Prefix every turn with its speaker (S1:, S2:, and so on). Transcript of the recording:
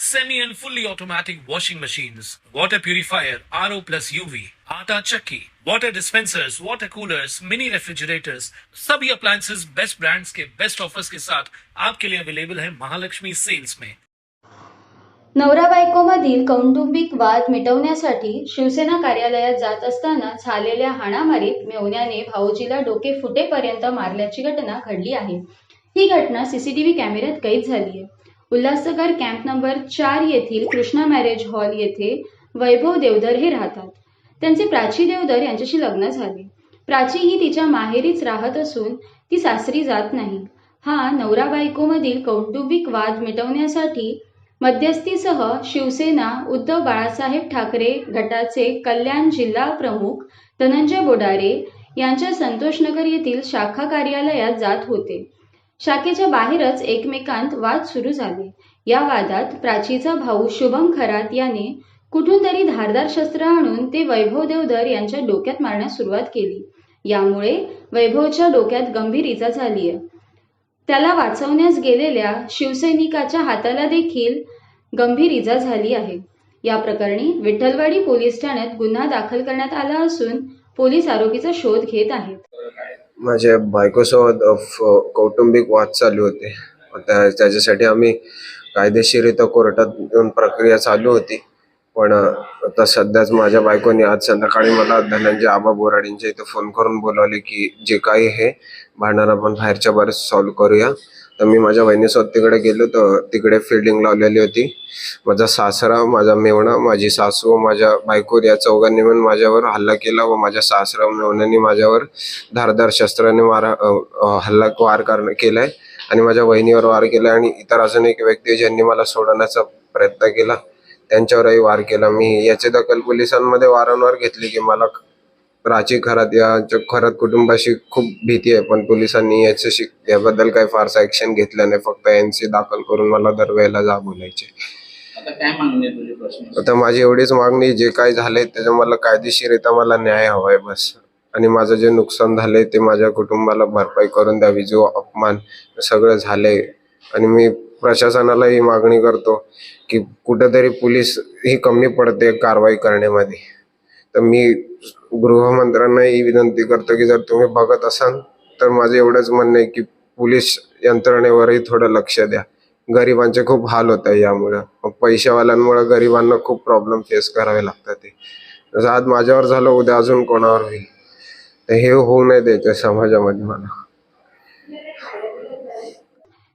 S1: semi and fully automatic washing machines, water purifier, RO plus UV, आटा चक्की, water dispensers, water coolers, mini refrigerators, सभी appliances best brands के best offers के साथ आपके लिए अवेलेबल है महालक्ष्मी सेल्स में।
S2: नवरा बायकोमधील कौटुंबिक वाद मिटवण्यासाठी शिवसेना कार्यालयात जात असताना झालेल्या हाणामारीत मेवण्याने भाऊजीला डोके फुटेपर्यंत मारल्याची घटना घडली आहे. ही घटना सीसीटीव्ही कॅमेऱ्यात कैद झाली आहे. उल्हासनगर कॅम्प नंबर चार येथील कृष्णा मॅरेज हॉल येथे वैभव देवधर हे राहतात. त्यांचे प्राची देवधर यांच्याशी लग्न झाले. प्राची ही तिच्या माहेरीच राहत असून ती सासरी जात नाही. हा नवरा बायकोमधील कौटुंबिक वाद मिटवण्यासाठी मध्यस्थीसह शिवसेना उद्धव बाळासाहेब ठाकरे गटाचे कल्याण जिल्हा प्रमुख धनंजय बोडारे यांच्या संतोषनगर येथील शाखा कार्यालयात जात होते. शाखेच्या बाहेरच एकमेकांत वाद सुरू झाले. या वादात प्राचीचा भाऊ शुभम खरात याने कुठून तरी धारदार शस्त्र आणून ते वैभव देवधर यांच्या डोक्यात मारण्यास सुरुवात केली. यामुळे वैभवच्या डोक्यात गंभीर इजा झाली आहे. त्याला वाचवण्यास गेलेल्या शिवसैनिकाच्या हाताला देखील गंभीर इजा झाली आहे. या प्रकरणी विठ्ठलवाडी पोलीस ठाण्यात गुन्हा दाखल करण्यात आला असून पोलीस आरोपीचा शोध घेत आहेत.
S3: माझ्या बायकोसोबत फ- कौटुंबिक वाद चालू होते. त्या त्याच्यासाठी आम्ही कायदेशीरित्या कोर्टात येऊन प्रक्रिया चालू होती. पण आता सध्याच माझ्या बायकोने आज संध्याकाळी मला धनंजय आबा बोराडींच्या इथे फोन करून बोलावले की जे काही हे भांडण आपण बाहेरच्या बाहेर सॉल्व्ह करूया. तर मी माझ्या बहिणीसोबत तिकडे गेलो तर तिकडे फिल्डिंग लावलेली होती. माझा सासरा माझा मेवणा माझी सासू व माझ्या बायको या चौघांनी मिळून माझ्यावर हल्ला केला व माझ्या सासरा मेवण्याने माझ्यावर धारदार शस्त्राने मारा हल्ला वार करण केलाय. आणि माझ्या वहिनीवर वार केलाय. आणि इतर अजून एक व्यक्ती ज्यांनी मला सोडवण्याचा प्रयत्न केला. त्यांच्यावरही वार केला. मी याची दखल पोलिसांमध्ये वारंवार घेतली की मला प्राची खरात या खरात कुटुंबाशी खूप भीती आहे. पण पोलिसांनी याच्याशी याबद्दल काही फारसा ऍक्शन घेतलं नाही. फक्त एनसी दाखल करून मला दरवेळेला जा बोलायचे.
S4: आता काय
S3: माझी एवढीच मागणी जे काही झालंय त्याच्या मला कायदेशीरित्या मला न्याय हवाय बस. आणि माझं जे नुकसान झालंय ते माझ्या कुटुंबाला भरपाई करून द्यावी जो अपमान सगळं झालंय. आणि मी प्रशासनाला ही मागणी करतो की कुठेतरी पोलीस ही कमी पडते कारवाई करण्यामध्ये. तर मी गृहमंत्र्यांना ही विनंती करतो की जर तुम्ही बघत असाल तर माझं एवढंच म्हणणं आहे की पोलीस यंत्रणेवरही थोडं लक्ष द्या. गरिबांचे खूप हाल होत आहे यामुळं. मग पैशावाल्यांमुळे गरिबांना खूप प्रॉब्लेम फेस करावे लागतात ते आज माझ्यावर झालं उद्या अजून कोणावर होईल? तर हे होऊ नये द्यायचं समाजामध्ये मला.